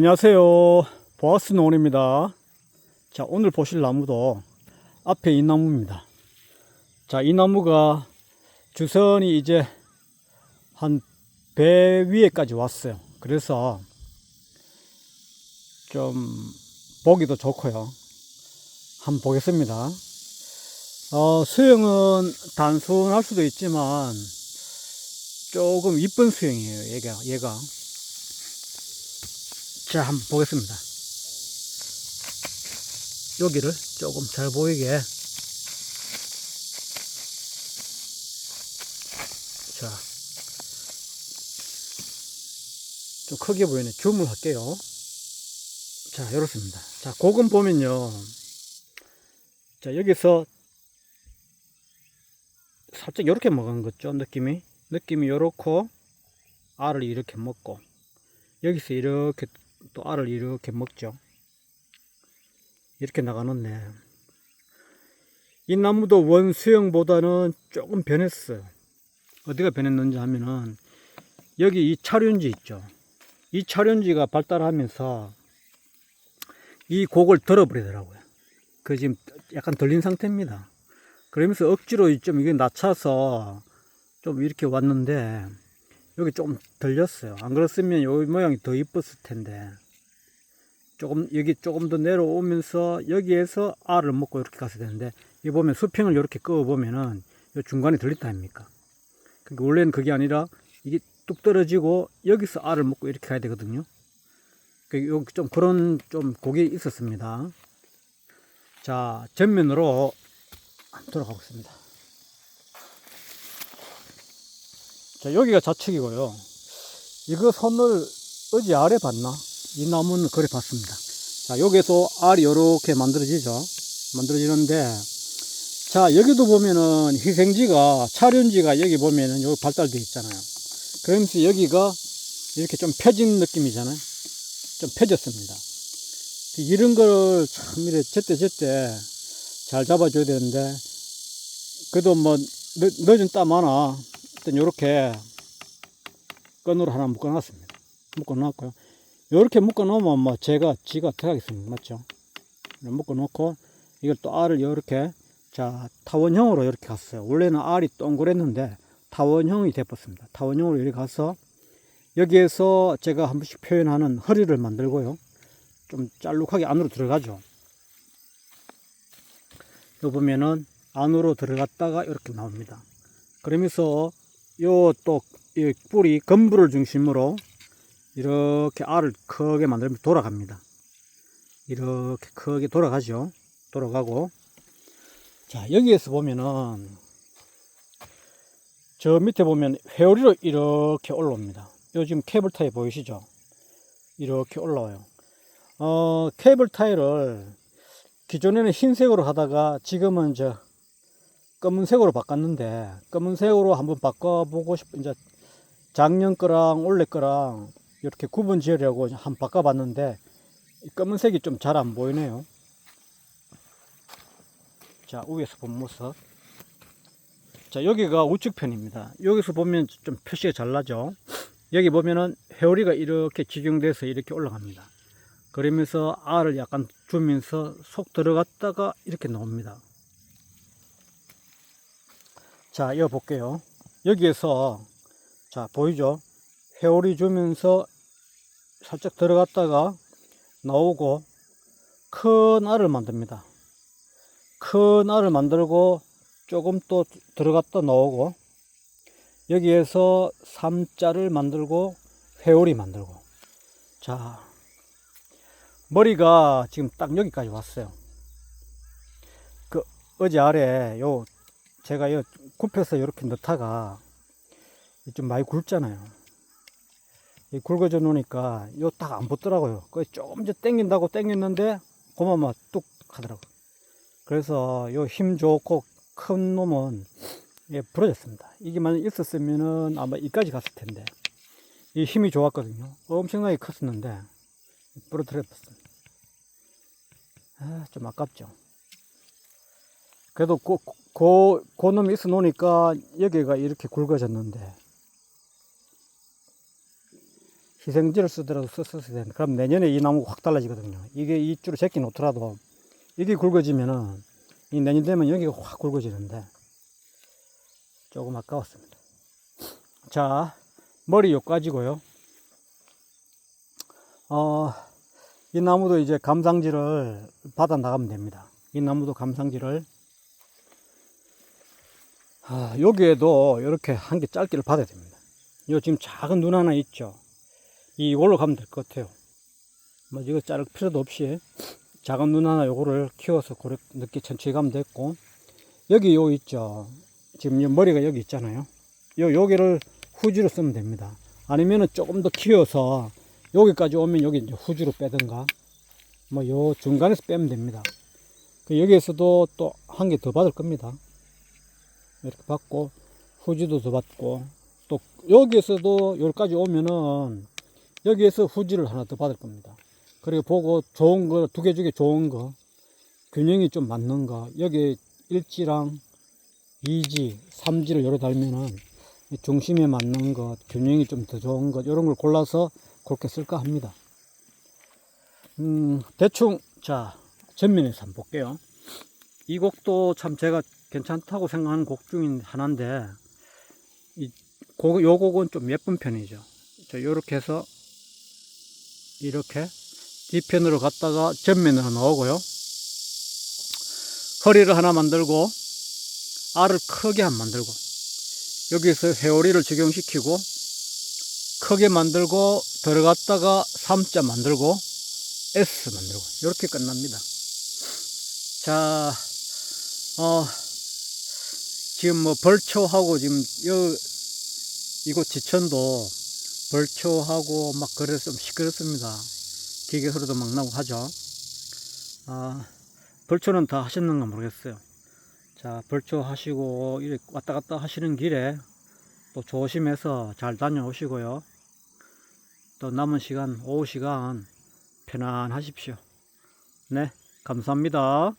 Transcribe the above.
안녕하세요. 보아스 농원입니다. 자, 오늘 보실 나무도 앞에 이 나무입니다. 자, 이 나무가 주선이 이제 한 배 위에까지 왔어요. 그래서 좀 보기도 좋고요. 한번 보겠습니다. 어, 수영은 단순할 수도 있지만 조금 이쁜 수영이에요. 얘가, 얘가. 자, 한번 보겠습니다. 여기를 조금 잘 보이게. 자. 좀 크게 보이네. 줌을 할게요. 자, 이렇습니다. 자, 고금 보면요. 자, 여기서 살짝 이렇게 먹은 거죠. 느낌이. 느낌이 요렇고, 알을 이렇게 먹고, 여기서 이렇게 또 알을 이렇게 먹죠. 이렇게 나가놓네. 이 나무도 원수형보다는 조금 변했어요. 어디가 변했는지 하면은 여기 이 차륜지 있죠. 이 차륜지가 발달하면서 이 곡을 들어버리더라고요. 그 지금 약간 들린 상태입니다. 그러면서 억지로 좀 이게 낮춰서 좀 이렇게 왔는데 여기 조금 들렸어요. 안 그랬으면 요 모양이 더 이뻤을 텐데. 조금, 여기 조금 더 내려오면서 여기에서 알을 먹고 이렇게 갔어야 되는데, 이 보면 수평을 이렇게 꺼보면은 요 중간에 들렸다 아닙니까? 그러니까 원래는 그게 아니라 이게 뚝 떨어지고 여기서 알을 먹고 이렇게 가야 되거든요. 그, 요, 좀 그런 좀 곡이 있었습니다. 자, 전면으로 돌아가겠습니다. 자, 여기가 좌측이고요. 이거 선을 어디 아래 봤나? 이 나무는 그래 봤습니다. 자, 여기서 알이 이렇게 만들어지죠. 만들어지는데, 자, 여기도 보면은 희생지가, 차륜지가 여기 보면은 여기 발달되어 있잖아요. 그러면서 여기가 이렇게 좀 펴진 느낌이잖아요. 좀 펴졌습니다. 이런 걸 참, 이래, 제때제때 잘 잡아줘야 되는데, 그래도 뭐, 늦, 늦은 땀 하나, 일단 요렇게 끈으로 하나 묶어 놨습니다. 묶어 놨고요. 요렇게 묶어 놓으면 뭐 제가 지가 들어가겠습니다. 맞죠? 묶어 놓고 이걸 또 알을 요렇게 자 타원형으로 이렇게 갔어요. 원래는 알이 동그랬는데 타원형이 돼버렸습니다. 타원형으로 이렇게 가서 여기에서 제가 한 번씩 표현하는 허리를 만들고요. 좀 짤룩하게 안으로 들어가죠. 요 보면은 안으로 들어갔다가 이렇게 나옵니다. 그러면서 요또이 뿌리根부를 중심으로 이렇게 알을 크게 만들면 돌아갑니다. 이렇게 크게 돌아가죠. 돌아가고 자 여기에서 보면은 저 밑에 보면 회오리로 이렇게 올라옵니다. 요 지금 케이블 타이 보이시죠? 이렇게 올라와요. 어 케이블 타이를 기존에는 흰색으로 하다가 지금은 저 검은색으로 바꿨는데 검은색으로 한번 바꿔보고 싶 이제 작년 거랑 올해 거랑 이렇게 구분 지으려고 한번 바꿔봤는데 이 검은색이 좀 잘 안 보이네요. 자 위에서 본 모습. 자 여기가 우측 편입니다. 여기서 보면 좀 표시가 잘 나죠. 여기 보면은 회오리가 이렇게 직용돼서 이렇게 올라갑니다. 그러면서 알을 약간 주면서 속 들어갔다가 이렇게 나옵니다. 자, 이어 볼게요. 여기에서, 자, 보이죠? 회오리 주면서 살짝 들어갔다가 나오고 큰 알을 만듭니다. 큰 알을 만들고 조금 또 들어갔다 나오고 여기에서 삼자를 만들고 회오리 만들고 자 머리가 지금 딱 여기까지 왔어요. 그 어제 아래 요 제가 요 굽혀서 이렇게 넣다가 좀 많이 굵잖아요. 이 굵어져 놓으니까 요 딱 안 붙더라고요. 그 조금 더 당긴다고 당겼는데 고마마 뚝 하더라고. 그래서 요 힘 좋고 큰 놈은 예, 부러졌습니다. 이게 만약 있었으면은 아마 이까지 갔을 텐데 이 힘이 좋았거든요. 엄청나게 컸었는데 부러뜨렸습니다. 아, 좀 아깝죠. 그래도 그, 그, 그 놈이 있어 놓으니까 여기가 이렇게 굵어졌는데 희생지를 쓰더라도 썼었어야 되는데 그럼 내년에 이 나무가 확 달라지거든요. 이게 이 줄을 제끼 놓더라도 이게 굵어지면은 이 내년 되면 여기가 확 굵어지는데 조금 아까웠습니다. 자 머리 요까지고요. 어, 이 나무도 이제 감상지를 받아 나가면 됩니다. 이 나무도 감상지를 아, 여기에도 이렇게 한 개 짧기를 받아야 됩니다. 요 지금 작은 눈 하나 있죠. 이걸로 가면 될 것 같아요. 뭐 이거 자를 필요도 없이 작은 눈 하나 요거를 키워서 그렇게 늦게 천천히 가면 됐고 여기 요 있죠. 지금 요 머리가 여기 있잖아요. 요 여기를 후지로 쓰면 됩니다. 아니면은 조금 더 키워서 여기까지 오면 여기 이제 후지로 빼든가 뭐 요 중간에서 빼면 됩니다. 그 여기에서도 또 한 개 더 받을 겁니다. 이렇게 받고 후지도 더 받고 또 여기에서도 여기까지 오면은 여기에서 후지를 하나 더 받을 겁니다. 그리고 보고 좋은 거 두 개 중에 좋은 거 균형이 좀 맞는 거 여기 일지랑 이지, 삼지를 여러 달면은 이 중심에 맞는 것, 균형이 좀 더 좋은 것 이런 걸 골라서 그렇게 쓸까 합니다. 음, 대충 자 전면에서 한번 볼게요. 이 곡도 참 제가 괜찮다고 생각하는 곡 중인 하나인데 이 곡, 요 곡은 좀 예쁜 편이죠. 자, 요렇게 해서 이렇게 뒤편으로 갔다가 전면으로 나오고요. 허리를 하나 만들고 알을 크게 한 만들고 여기서 회오리를 적용시키고 크게 만들고 들어갔다가 3자 만들고 S 만들고 이렇게 끝납니다. 자, 어, 지금 뭐 벌초하고 지금 요 이곳 지천도 벌초하고 막 그래서 좀 시끄럽습니다. 기계 소리도 막 나고 하죠. 아, 벌초는 다 하셨는가 모르겠어요. 자, 벌초 하시고 이렇게 왔다 갔다 하시는 길에 또 조심해서 잘 다녀오시고요. 또 남은 시간, 오후 시간 편안하십시오. 네, 감사합니다.